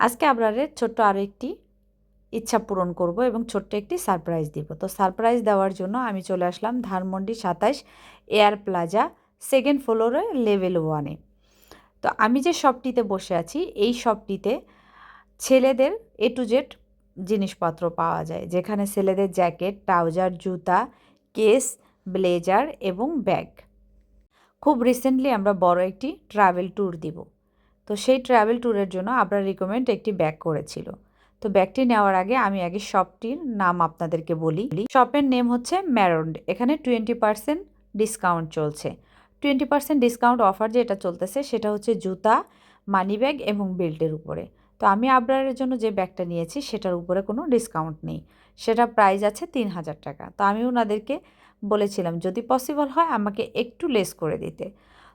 আজকে আপনাদের ছোট্ট আরও একটি ইচ্ছা পূরণ করব এবং ছোট্ট একটি সারপ্রাইজ দিব। তো সারপ্রাইজ দেওয়ার জন্য আমি চলে আসলাম ধানমন্ডি সাতাইশ এয়ার প্লাজা সেকেন্ড ফ্লোরে লেভেল ওয়ানে তো আমি যে শপটিতে বসে আছি, এই শপটিতে ছেলেদের এ টু জেড জিনিসপত্র পাওয়া যায়, যেখানে ছেলেদের জ্যাকেট ট্রাউজার জুতা কেস ব্লেজার এবং ব্যাগ খুব রিসেন্টলি আমরা বড় একটি ট্রাভেল ট্যুর দিব। তো সেই ট্রাভেল ট্যুরের জন্য আপনার রিকমেন্ড একটি ব্যাগ করেছিল। তো ব্যাগটি নেওয়ার আগে আমি আগে শপটির নাম আপনাদেরকে বলি। শপের নেম হচ্ছে ম্যারন্ড এখানে টোয়েন্টি পার্সেন্ট ডিসকাউন্ট চলছে। টোয়েন্টি পার্সেন্ট ডিসকাউন্ট অফার যেটা চলতেছে সেটা হচ্ছে জুতা মানি ব্যাগ এবং বেল্টের উপরে। তো আমি আবরারের জন্য যে ব্যাগটা নিয়েছি সেটার উপরে কোনো ডিসকাউন্ট নেই। সেটা প্রাইস আছে তিন হাজার টাকা। তো আমি ওনাদেরকে বলেছিলাম, যদি পসিবল হয় আমাকে একটু লেস করে দিতে।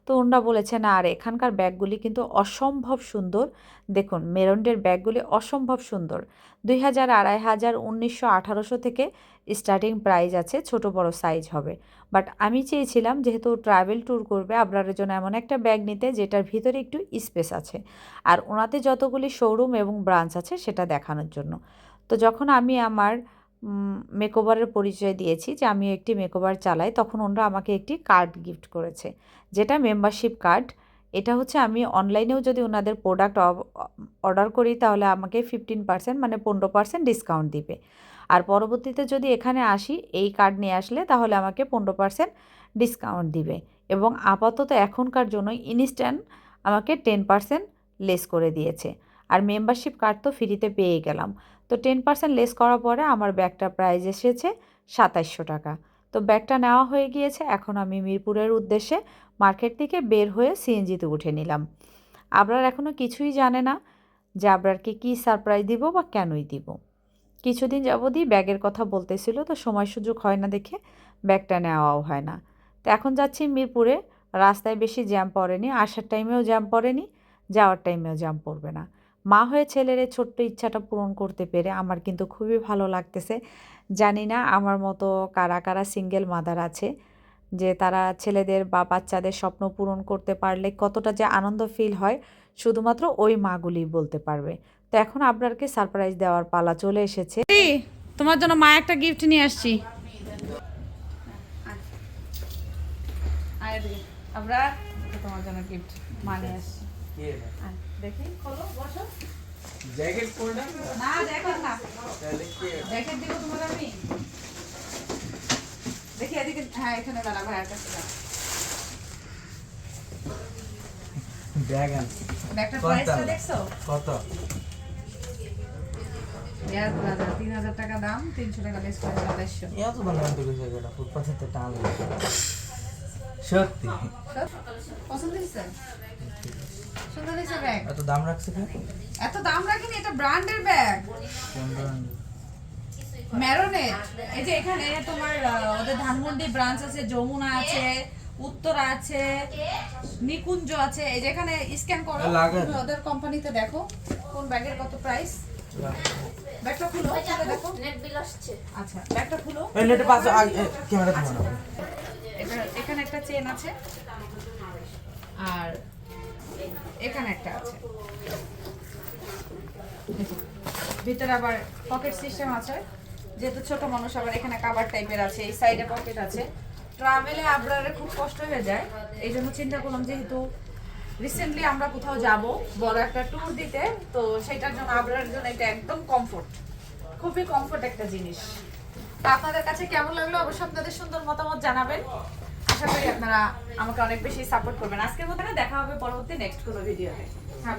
তো ওনারা বলেছে না আর এখানকার ব্যাগগুলি কিন্তু অসম্ভব সুন্দর। দেখুন, মেরন্ডের ব্যাগগুলি অসম্ভব সুন্দর। দুই হাজার আড়াই হাজার উনিশশো আঠারোশো থেকে স্টার্টিং প্রাইস আছে, ছোট বড় সাইজ হবে। বাট আমি চেয়েছিলাম যেহেতু ট্রাভেল ট্যুর করবে আপনার জন্য এমন একটা ব্যাগ নিতে যেটার ভিতরে একটু স্পেস আছে। আর ওনাতে যতগুলি শোরুম এবং ব্রাঞ্চ আছে সেটা দেখানোর জন্য। তো যখন আমি আমার মেকওভারের পরিচয় দিয়েছি যে আমি একটি মেকওভার চালাই। তখন ওনারা আমাকে একটি কার্ড গিফট করেছে, যেটা মেম্বারশিপ কার্ড এটা হচ্ছে আমি অনলাইনেও যদি ওনাদের প্রোডাক্ট অর্ডার করি তাহলে আমাকে ফিফটিন পার্সেন্ট মানে পনেরো পার্সেন্ট ডিসকাউন্ট দিবে। আর পরবর্তীতে যদি এখানে আসি, এই কার্ড নিয়ে আসলে তাহলে আমাকে পনেরো পার্সেন্ট ডিসকাউন্ট দিবে এবং আপাতত এখনকার জন্য ইনস্ট্যান্ট আমাকে টেন পার্সেন্ট লেস করে দিয়েছে। আর মেম্বারশিপ কার্ড তো ফ্রিতে পেয়ে গেলাম। তো টেন পার্সেন্ট লেস করার পরে আমার ব্যাগটা প্রাইজ এসেছে সাতাইশশো টাকা। তো ব্যাগটা নেওয়া হয়ে গিয়েছে, এখন আমি মিরপুরের উদ্দেশ্যে মার্কেট থেকে বের হয়ে সিএনজিতে উঠে নিলাম। আবরার এখনও কিছুই জানে না যে আবরারকে কী সারপ্রাইজ দিব বা কেনই দিব। কিছুদিন যাবতই ব্যাগের কথা বলতেছিল, তো সময় সুযোগ হয় না দেখে ব্যাগটা নেওয়াও হয় না। তো এখন যাচ্ছি মিরপুরে, রাস্তায় বেশি জ্যাম পড়েনি, আসার টাইমেও জ্যাম পড়েনি, যাওয়ার টাইমেও জ্যাম পড়বে না। মা হয়ে ছেলের এই ছোট্ট ইচ্ছাটা পূরণ করতে পেরে আমার কিন্তু খুবই ভালো লাগতেছে। জানি না আমার মতো কারা কারা সিঙ্গেল মাদার আছে যে তারা ছেলেদের বা বাচ্চাদের স্বপ্ন পূরণ করতে পারলে কতটা যে আনন্দ ফিল হয় শুধুমাত্র ওই মাগুলি বলতে পারবে। তো এখন আপনারকে সারপ্রাইজ দেওয়ার পালা চলে এসেছে। তোমার জন্য মা একটা গিফট নিয়ে আসছি। আমরা তোমার জন্য গিফট মা নিয়ে আসছি। দেখি খোলো বসো। জ্যাকেট পরলাম না জ্যাকেট না। তাহলে কি জ্যাকেট দিব তোমাকে আমি। দেখি এদিকে হ্যাঁ এখানে দাঁড়া ভাইয়ের কাছে দাঁড়া। ব্যাগ? প্রাইসটা দেখছ? কত? তিন হাজার টাকা দাম তিনশো টাকা লেস করে সাতাইশশো। এত ভালো আনতে গেছে এটা ফুটপাথে টান সত্যি। পছন্দ হয়েছে সুন্দর হয়েছে ব্যাগ এত দাম রাখছে কেন? এত দাম রাখিনি এটা ব্র্যান্ডের ব্যাগ। কোন ম্যারোনেট। এই যে এখানে তোমার ওদের ধানমন্ডি ব্রাঞ্চ আছে যমুনা আছে উত্তরা আছে নিকুঞ্জ আছে। এই যে এখানে স্ক্যান করো ওদের কোম্পানিতে দেখো কোন ব্যাগের কত প্রাইস ব্যাগটা খুলো দেখো। নেট বিল আসছে। আচ্ছা ব্যাগটা খুলো। এই নেটে পাশে ক্যামেরা এখানে একটা চেন আছে। আর এখানে একটা আছে। ভিতরে আবার পকেট সিস্টেম আছে। যেহেতু ছোট মানুষ, আবার এখানে কাবার টাইপের আছে, এই সাইডে পকেট আছে। ট্রাভেলে আপনার খুব কষ্ট হয়ে যায়। এই জন্য চিন্তা করলাম যেহেতু রিসেন্টলি আমরা কোথাও যাব, বড় একটা ট্যুর দিতে, তো সেটার জন্য আপনার জন্য এটা একদম কমফোর্ট খুবই কমফোর্ট একটা জিনিস। আপনাদের কাছে কেমন লাগল? অবশ্যই আপনাদের সুন্দর মতামত জানাবেন। আশা করি আপনারা আমাকে অনেক বেশি সাপোর্ট করবেন আজকের মতো দেখা হবে পরবর্তী নেক্সট কোনো ভিডিওতে হ্যাঁ।